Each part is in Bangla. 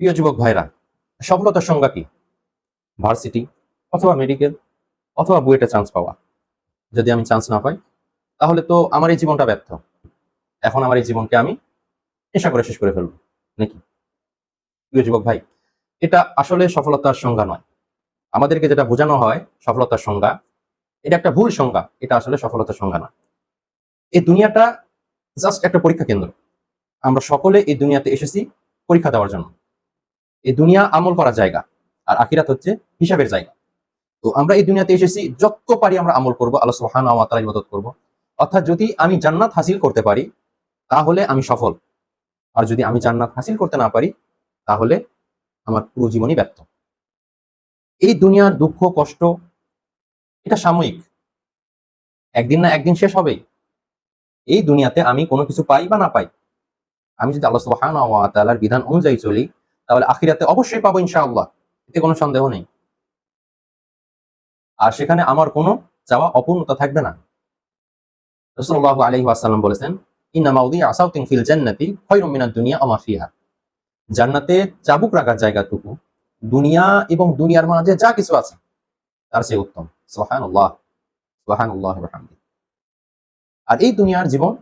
প্রিয় যুবক ভাইরা, সফলতার সংজ্ঞা কি? ভার্সিটি অথবা মেডিকেল অথবা বুয়েটে চান্স পাওয়া। যদি আমি চান্স না পাই, তাহলে তো আমার এই জীবনটা ব্যর্থ। এখন আমার এই জীবনকে আমি নেশা করে শেষ করে ফেলব, নাকি? প্রিয় যুবক ভাই, এটা আসলে সফলতার সংজ্ঞা নয়। আমাদেরকে যেটা বোঝানো হয় সফলতার সংজ্ঞা, এটা একটা ভুল সংজ্ঞা, এটা আসলে সফলতার সংজ্ঞা নয়। এই দুনিয়াটা জাস্ট একটা পরীক্ষা কেন্দ্র। আমরা সকলে এই দুনিয়াতে এসেছি পরীক্ষা দেওয়ার জন্য। এই দুনিয়া আমল করার জায়গা, আর আখিরাত হচ্ছে হিসাবের জায়গা। তো আমরা এই দুনিয়াতে এসেছি, যত পারি আমরা আমল করব, আল্লাহ সুবহানাহু ওয়া তাআলা ইবাদত করব। অর্থাৎ যদি আমি জান্নাত হাসিল করতে পারি, তাহলে আমি সফল। আর যদি আমি জান্নাত হাসিল করতে না পারি, তাহলে আমার পুরো জীবনই ব্যর্থ। এই দুনিয়ার দুঃখ, কষ্ট, এটা সাময়িক। একদিন না একদিন শেষ হবেই। এই দুনিয়াতে আমি কোনো কিছু পাই বা না পাই, আমি যদি আল্লাহ তাআলার বিধান অনুযায়ী চলি তাহলে আখিরাতে অবশ্যই পাবো ইনশাআল্লাহ, এতে কোনো সন্দেহ নেই। আর সেখানে আমার কোনো চাওয়া অপূর্ণতা থাকবে না। রাসূলুল্লাহ আলাইহি ওয়াসাল্লাম বলেছেন, ইন্না মাউদি আসাউতিন ফিল জান্নাতি মিনাদ দুনিয়া ফিহা। জান্নাতে চাবুক রাখার জায়গাটুকু, দুনিয়া এবং দুনিয়ার মাঝে যা কিছু আছে, তার চেয়ে উত্তম। সুবহানাল্লাহ ওয়া বিহামদিহি। আর এই দুনিয়ার জীবন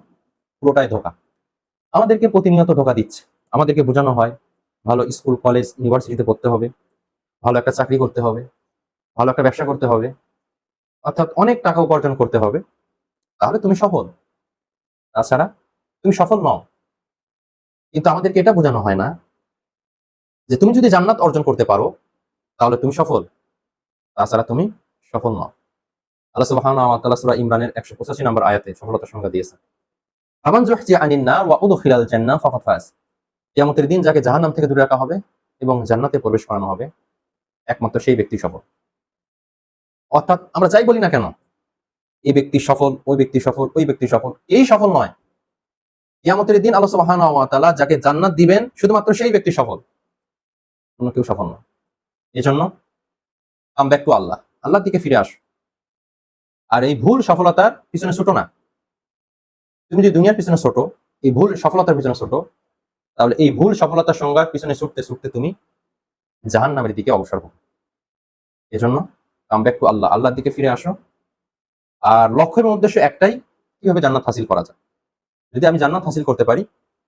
পুরোটাই ধোকা। আমাদেরকে প্রতিনিয়ত ধোকা দিচ্ছে, আমাদেরকে বোঝানো হয় ভালো স্কুল, কলেজ, ইউনিভার্সিটিতে পড়তে হবে, ভালো একটা চাকরি করতে হবে, ভালো একটা ব্যবসা করতে হবে, অর্থাৎ অনেক টাকা উপার্জন করতে হবে, তাহলে তুমি সফল। তাছাড়া তুমি সফল নও। কিন্তু আমাদেরকে এটা বোঝানো হয় না যে তুমি যদি জান্নাত অর্জন করতে পারো, তাহলে তুমি সফল। তাছাড়া তুমি সফল নও। আল্লাহ সুবহানাহু ওয়া তাআলা সূরা ইমরানের 185 নম্বর আয়াতে সফলতার সংজ্ঞা দিয়েছেন। আমান জুহজিয়া আনিন নার ওয়া উদখিলাল জান্নাহ কিয়ামতের দিন যাকে জাহান্নাম থেকে দূরে রাখা হবে এবং জান্নাতে প্রবেশ করানো হবে, একমাত্র সেই ব্যক্তি সফল। অর্থাৎ আমরা যাই বলি না কেন, এই ব্যক্তি সফল, ওই ব্যক্তি সফল, ওই ব্যক্তি সফল, এই সফল নয়। কিয়ামতের দিন আল্লাহ সুবহানাহু যাকে জান্নাত দিবেন, শুধুমাত্র সেই ব্যক্তি সফল, অন্য কেউ সফল নয়। এজন্য কাম ব্যাক টু আল্লাহ, আল্লাহর দিকে ফিরে আস। আর এই ভুল সফলতার পিছনে ছোট না। তুমি যদি দুনিয়ার পিছনে ছোট, এই ভুল সফলতার পিছনে ছোট তাহলে এই ভুল সফলতার সংজ্ঞার পিছনে ছুটতে ছুটতে তুমি জাহান নামের দিকে অবসর হবে এজন্য কাম ব্যাক টু আল্লাহ। আল্লাহর দিকে ফিরে আসো। আর লক্ষ্য এবং উদ্দেশ্য একটাই, কীভাবে জান্নাত হাসিল করা যায়। যদি আমি জান্নাত হাসিল করতে পারি,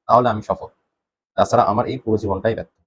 তাহলে আমি সফল। তাছাড়া আমার এই পুরো জীবনটাই ব্যর্থ।